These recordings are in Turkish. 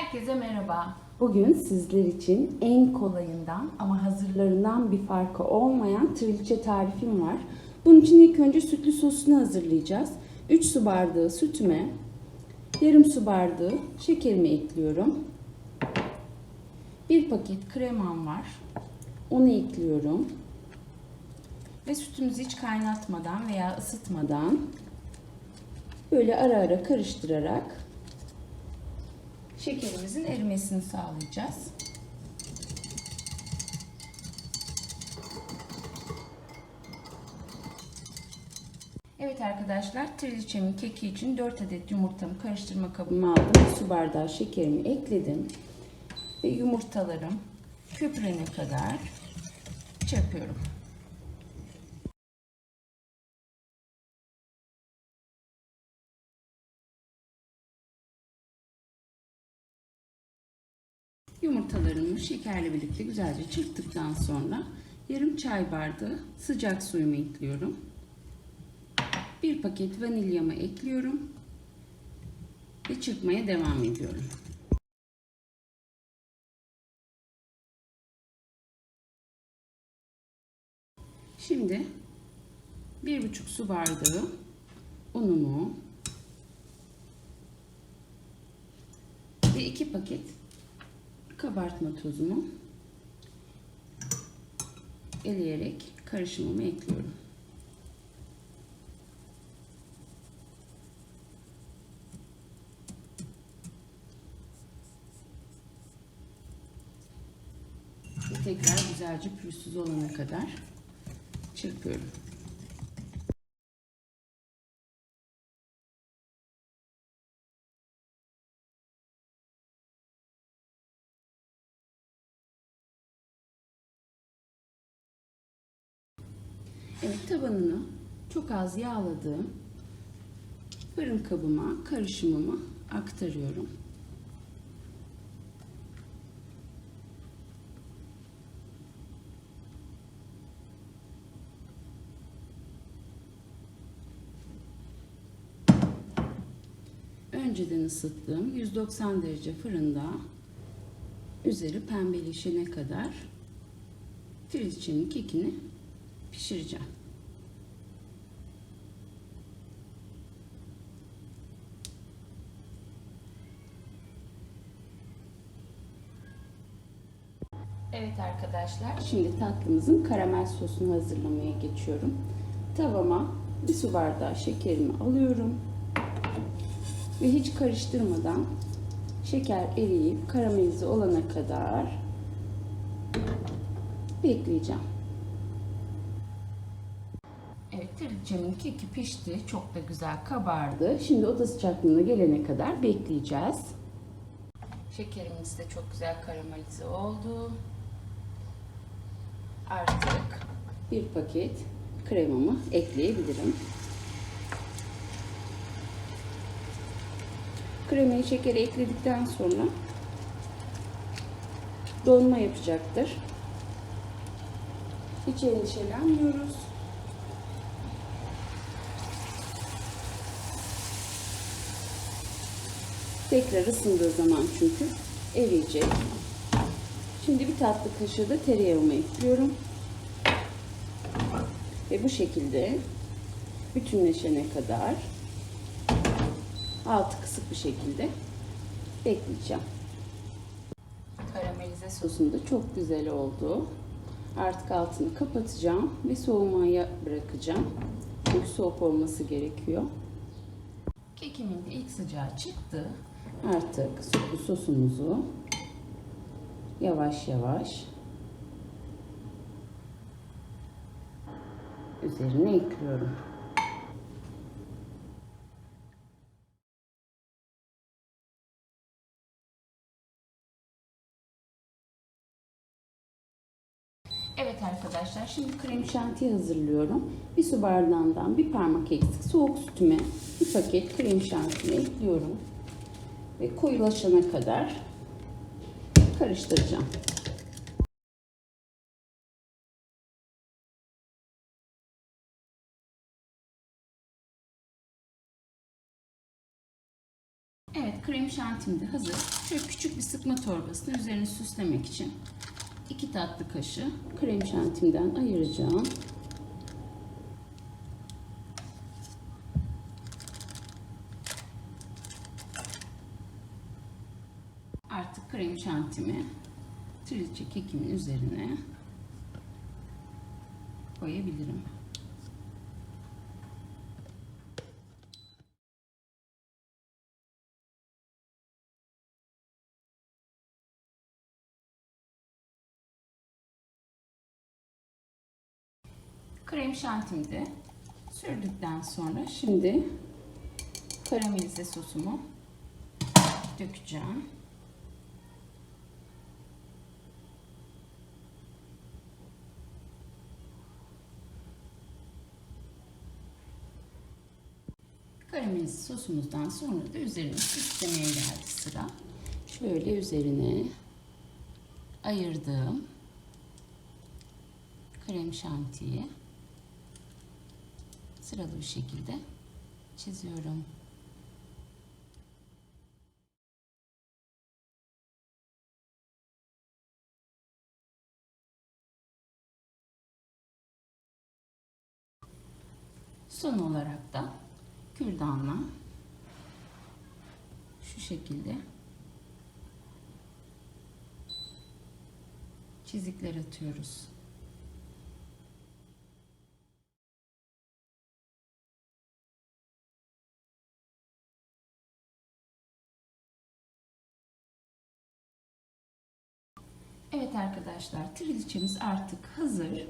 Herkese merhaba. Bugün sizler için en kolayından ama hazırlarından bir farkı olmayan trilce tarifim var. Bunun için ilk önce sütlü sosunu hazırlayacağız. 3 su bardağı sütüme yarım su bardağı şekerimi ekliyorum. Bir paket kremam var. Onu ekliyorum. Ve sütümüzü hiç kaynatmadan veya ısıtmadan böyle ara ara karıştırarak şekerimizin erimesini sağlayacağız. Evet arkadaşlar, trileçemin keki için 4 adet yumurtamı karıştırma kabıma aldım. Su bardağı şekerimi ekledim. Ve yumurtalarım köpürene kadar çırpıyorum. Yumurtalarımı şekerle birlikte güzelce çırptıktan sonra yarım çay bardağı sıcak suyumu ekliyorum. Bir paket vanilyamı ekliyorum ve çırpmaya devam ediyorum. Şimdi bir buçuk su bardağı unumu ve iki paket kabartma tozumu eleyerek karışımımı ekliyorum. Ve tekrar güzelce pürüzsüz olana kadar çırpıyorum. Evet tabanını çok az yağladığım fırın kabıma karışımımı aktarıyorum. Önceden ısıttığım 190 derece fırında üzeri pembeleşene kadar trilcenin kekini pişireceğim. Evet arkadaşlar, şimdi tatlımızın karamel sosunu hazırlamaya geçiyorum. Tavama bir su bardağı şekerimi alıyorum. Ve hiç karıştırmadan şeker eriyip karamelize olana kadar bekleyeceğim. Evet, trilcemin keki pişti. Çok da güzel kabardı. Şimdi oda sıcaklığına gelene kadar bekleyeceğiz. Şekerimiz de çok güzel karamelize oldu. Artık bir paket kremamı ekleyebilirim. Kremayı şekeri ekledikten sonra donma yapacaktır. Hiç endişelenmiyoruz. Tekrar ısındığı zaman çünkü eriyecek. Şimdi bir tatlı kaşığı da tereyağımı ekliyorum. Ve bu şekilde bütünleşene kadar altı kısık bir şekilde bekleyeceğim. Karamelize sosum da çok güzel oldu. Artık altını kapatacağım ve soğumaya bırakacağım. Çünkü soğuk olması gerekiyor. Kekimin de ilk sıcağı çıktı. Artık sosumuzu yavaş yavaş üzerine ekliyorum. Evet arkadaşlar şimdi krem şanti hazırlıyorum. Bir su bardağından bir parmak eksik soğuk sütüme bir paket krem şantini ekliyorum. Ve koyulaşana kadar karıştıracağım. Evet krem şantim de hazır. Şöyle küçük bir sıkma torbasını üzerini süslemek için 2 tatlı kaşığı krem şantimden ayıracağım. Şantimi trilce kekimin üzerine koyabilirim. Krem şantimi de sürdükten sonra şimdi karamelize sosumu dökeceğim. Karamelize sosumuzdan sonra da üzerine süslemeye geldi sıra. Şöyle üzerine ayırdığım krem şantiyi sıralı bir şekilde çiziyorum. Son olarak da kürdanla şu şekilde çizikler atıyoruz. Evet arkadaşlar, triliçemiz artık hazır.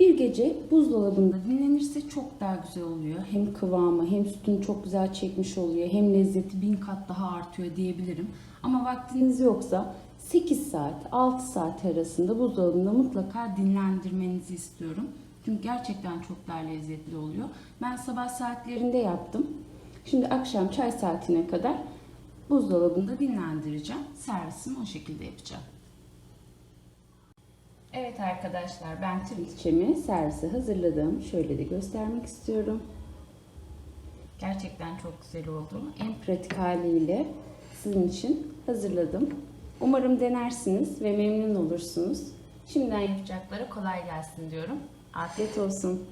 Bir gece buzdolabında dinlenirse çok daha güzel oluyor. Hem kıvamı hem sütünü çok güzel çekmiş oluyor. Hem lezzeti bin kat daha artıyor diyebilirim. Ama vaktiniz yoksa 8 saat 6 saat arasında buzdolabında mutlaka dinlendirmenizi istiyorum. Çünkü gerçekten çok daha lezzetli oluyor. Ben sabah saatlerinde yaptım. Şimdi akşam çay saatine kadar buzdolabında dinlendireceğim. Servisimi o şekilde yapacağım. Evet arkadaşlar ben trilçemi servise hazırladım. Şöyle de göstermek istiyorum. Gerçekten çok güzel oldu. En pratik haliyle sizin için hazırladım. Umarım denersiniz ve memnun olursunuz. Şimdiden yapacaklara kolay gelsin diyorum. Afiyet olsun.